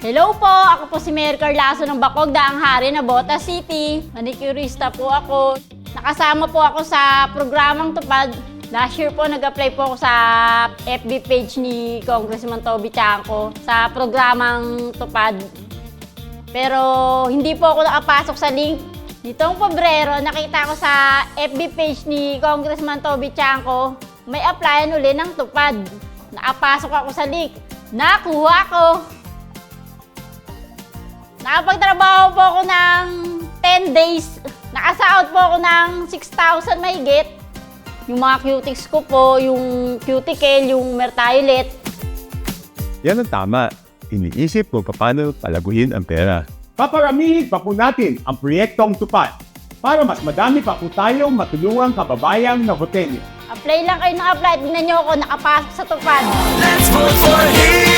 Hello po, ako po si Mayor Carlaso ng Bacog, Daang Hari na Bota City. Manicurista po ako. Nakasama po ako sa programang Tupad. Last year po, nag-apply po ako sa FB page ni Congressman Toby Chanco sa programang Tupad. Pero hindi po ako nakapasok sa link. Nitong Pebrero, nakita ko sa FB page ni Congressman Toby Chanco, may applyan uli ng Tupad. Nakapasok ako sa link. Nakuha ko. Nakapagtrabaho po ako ng 10 days. Nakasahod po ako ng 6,000 mahigit. Yung mga cutics ko po, yung cuticle, yung mertiolet. Yan ang tama. Iniisip kung paano palaguhin ang pera. Paparamihin pa po natin ang proyektong tupad para mas madami pa po tayong matulungang kababayang na botelya. Apply lang kayo ng apply. Tingnan nyo ako, nakapasok sa tupad. Let's vote for him.